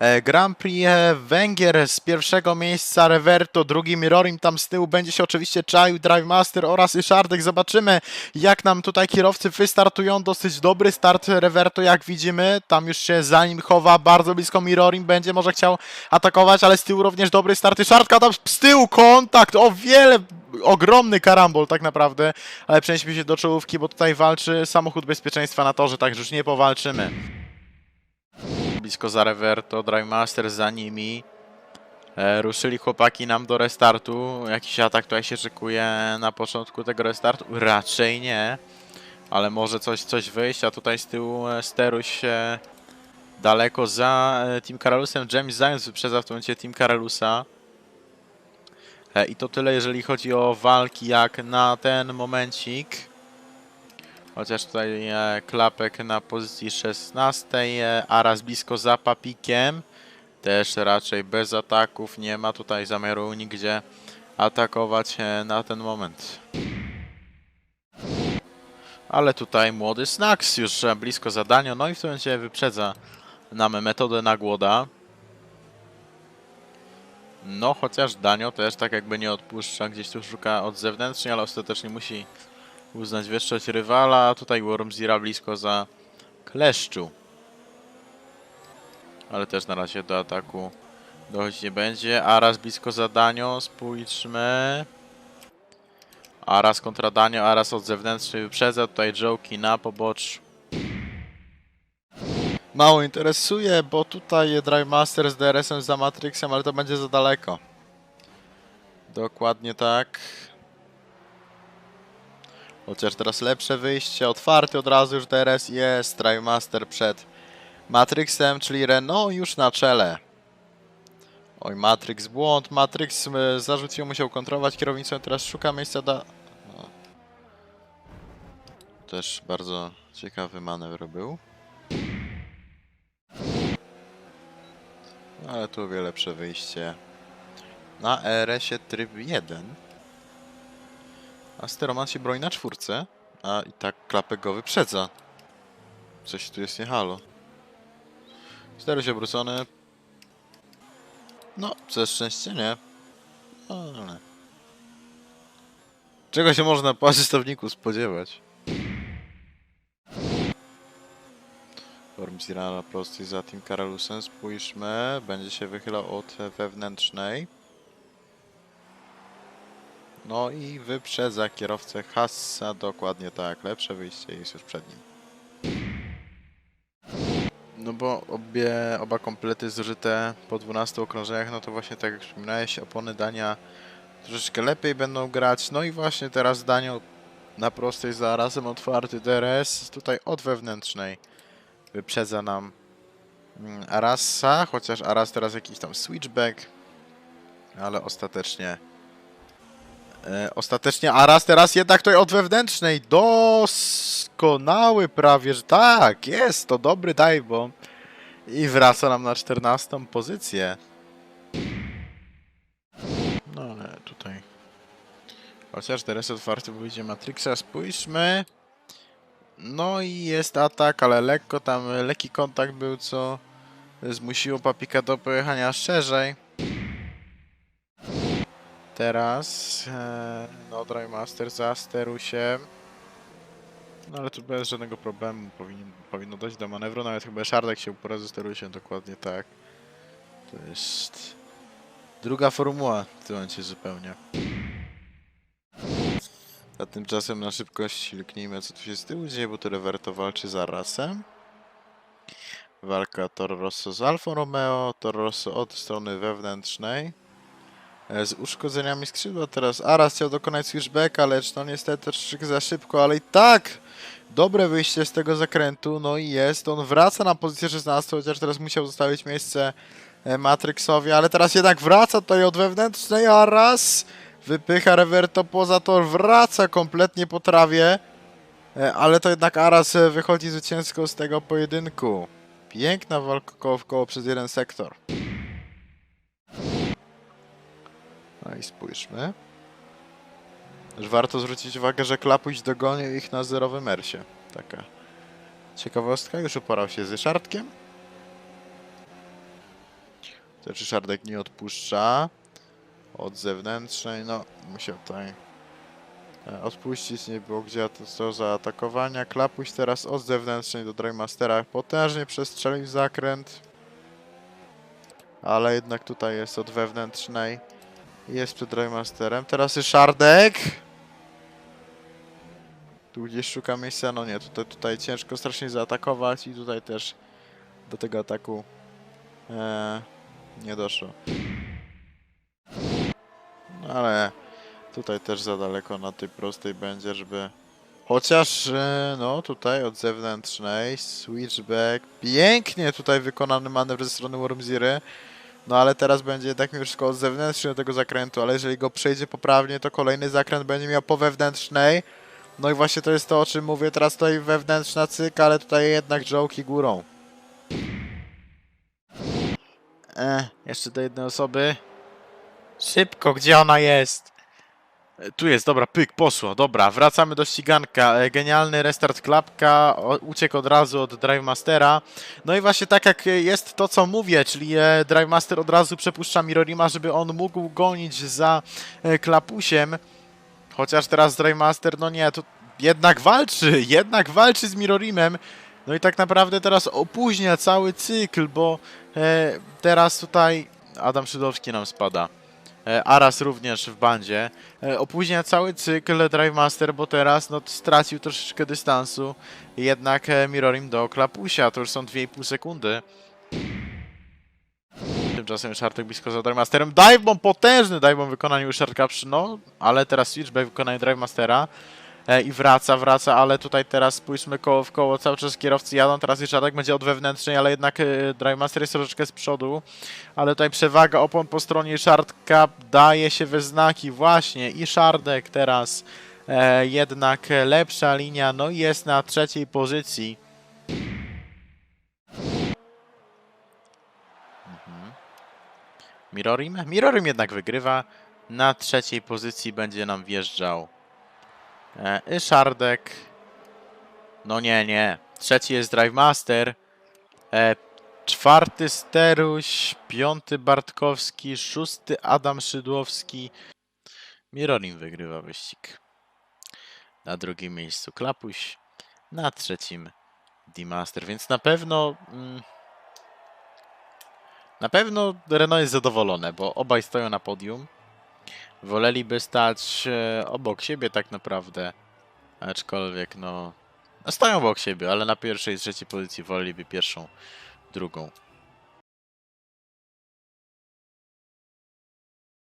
E, Grand Prix e, Węgier z pierwszego miejsca Reverto, drugim Rorim tam z tyłu będzie się oczywiście czaił Drive Master oraz Ryszardek. Zobaczymy jak nam tutaj kierowcy wystartują. Dosyć dobry start Reverto jak widzimy. Tam już się za nim chowa bardzo blisko Mirorim. Będzie może chciał atakować, ale z tyłu również dobry start Ryszardka. Tam z tyłu kontakt. O wiele ogromny karambol tak naprawdę, ale przenieśmy się do czołówki, bo tutaj walczy samochód bezpieczeństwa na torze, także już nie powalczymy. Blisko za Reverto, Drive Master za nimi. E, ruszyli chłopaki nam do restartu. Jakiś atak tutaj się szykuje na początku tego restartu? Raczej nie. Ale może coś, coś wyjść, a tutaj z tyłu e, steruś się daleko za e, Team Karalusem. James Zając wyprzedza w tym momencie Team Karalusa. E, I to tyle, jeżeli chodzi o walki, jak na ten momencik. Chociaż tutaj e, klapek na pozycji 16, e, Aras blisko za papikiem. Też raczej bez ataków, nie ma tutaj zamiaru nigdzie atakować e, na ten moment. Ale tutaj młody Snacks już blisko zadania, no i w tym momencie wyprzedza nam metodę na głoda. No, chociaż Danio też tak jakby nie odpuszcza, gdzieś tu szuka od zewnętrznej, ale ostatecznie musi uznać wyższość rywala. Tutaj Wormzira blisko za kleszczu. Ale też na razie do ataku dochodzić nie będzie. Aras blisko za Danio, spójrzmy. Aras kontra Danio, Aras od zewnętrznej wyprzedza. Tutaj Joki na poboczu. Mało interesuje, bo tutaj Drive Master z DRS-em za Matrixem, ale to będzie za daleko. Dokładnie tak. Chociaż teraz lepsze wyjście, otwarty od razu już DRS jest. Drive Master przed Matrixem, czyli Renault już na czele. Oj, Matrix błąd. Matrix e, zarzucił, musiał kontrolować kierownicą, teraz szuka miejsca do... No. Też bardzo ciekawy manewr był. Ale tu wiele lepsze wyjście. Na RS-ie tryb 1. A steroman się broni na czwórce. A i tak klapek go wyprzedza. Coś tu jest nie halo. Stery się obrócony. No, ze szczęście nie. Ale... Czego się można po asystowniku spodziewać? Wormzira na prostej za Team Karalusem. Spójrzmy. Będzie się wychylał od wewnętrznej. No i wyprzedza kierowcę Hassa. Dokładnie tak. Lepsze wyjście jest już przed nim. No bo obie, oba komplety zużyte po 12 okrążeniach, no to właśnie tak jak wspominałeś, opony Dania troszeczkę lepiej będą grać. No i właśnie teraz Danio na prostej zarazem otwarty DRS. Tutaj od wewnętrznej wyprzedza nam mm, Arasa, chociaż Aras teraz jakiś tam switchback, ale ostatecznie e, ostatecznie Aras teraz jednak tutaj od wewnętrznej doskonały prawie, że tak, jest to dobry dive bomb i wraca nam na 14 pozycję. No ale tutaj chociaż teraz otwarty wyjdzie Matrixa, spójrzmy. No i jest atak, ale lekko tam, lekki kontakt był, co zmusiło Papika do pojechania szerzej. Teraz e, no Drive Master zasteru się. No ale tu bez żadnego problemu powinien, powinno dojść do manewru, nawet chyba Szardek się upora, steruje się dokładnie tak. To jest druga formuła w tym momencie zupełnie. A tymczasem na szybkość lknijmy co tu się z tyłu dzieje, bo tu Reverto walczy z Arasem. Walka Toro Rosso z Alfa Romeo, Toro Rosso od strony wewnętrznej. E, Z uszkodzeniami skrzydła teraz Aras chciał dokonać switchbacka, lecz no niestety troszeczkę za szybko, ale i tak dobre wyjście z tego zakrętu, no i jest, on wraca na pozycję 16, chociaż teraz musiał zostawić miejsce e, Matrixowi, ale teraz jednak wraca tutaj od wewnętrznej Aras. Wypycha Reverto poza tor, wraca kompletnie po trawie. E, Ale to jednak Aras wychodzi zwycięsko z tego pojedynku. Piękna walka w koło przez jeden sektor. No i spójrzmy. Warto zwrócić uwagę, że Klapuś dogonił ich na zerowym mersie. Taka ciekawostka. Już uporał się z Ryszardkiem. To Ryszardek nie odpuszcza. Od zewnętrznej, no musiał tutaj e, odpuścić, nie było gdzie to co za atakowania. Klapuś teraz od zewnętrznej do Dragmastera potężnie przestrzelił zakręt. Ale jednak tutaj jest od wewnętrznej. Jest przed Dragmasterem. Teraz Ryszardek. Tu gdzieś szuka miejsca, no nie, tutaj, tutaj ciężko strasznie zaatakować i tutaj też do tego ataku e, nie doszło. No ale tutaj też za daleko na tej prostej będzie, żeby chociaż e, no tutaj od zewnętrznej switchback, pięknie tutaj wykonany manewr ze strony Wormziry. No ale teraz będzie jednak miał wszystko od zewnętrznej do tego zakrętu, ale jeżeli go przejdzie poprawnie, to kolejny zakręt będzie miał po wewnętrznej. No i właśnie to jest to, o czym mówię. Teraz tutaj wewnętrzna cyk, ale tutaj jednak jołki górą. E, jeszcze do jednej osoby. Szybko, gdzie ona jest? Tu jest, dobra, pyk, poszło, dobra, wracamy do ściganka. E, Genialny restart klapka, uciekł od razu od Drive Mastera. No i właśnie tak jak jest to, co mówię, czyli e, Drive Master od razu przepuszcza Mirorima, żeby on mógł gonić za e, klapusiem. Chociaż teraz Drive Master, no nie, to jednak walczy, jednak walczy z Mirorimem. No i tak naprawdę teraz opóźnia cały cykl, bo teraz tutaj Adam Szydowski nam spada. E, Aras również w bandzie. E, opóźnia cały cykl Drive Master, bo teraz no, stracił troszeczkę dystansu. Jednak e, Mirorim do Klapusia, to już są 2,5 sekundy. Tymczasem Szartek blisko za Drive Masterem. Dive bomb potężny dive bomb w wykonaniu Szarka przy no, ale teraz switchback w wykonaniu Drive Mastera. E, I wraca, wraca, ale tutaj teraz spójrzmy koło w koło, cały czas kierowcy jadą, teraz Ryszardek będzie od wewnętrznej, ale jednak e, Drive Master jest troszeczkę z przodu, ale tutaj przewaga opon po stronie Ryszardka daje się we znaki właśnie i Szardek teraz e, jednak lepsza linia, no i jest na trzeciej pozycji. Mhm. Mirorim? Mirorim jednak wygrywa. Na trzeciej pozycji będzie nam wjeżdżał E, Ryszardek. No nie, nie. Trzeci jest Drive Master. E, czwarty Steruś. Piąty Bartkowski. Szósty Adam Szydłowski. Mirolim wygrywa wyścig. Na drugim miejscu Klapuś. Na trzecim D-Master. Więc na pewno... Mm, na pewno Renault jest zadowolone, bo obaj stoją na podium. Woleliby stać e, obok siebie tak naprawdę. Aczkolwiek no, no stoją obok siebie, ale na pierwszej i trzeciej pozycji woleliby pierwszą, drugą.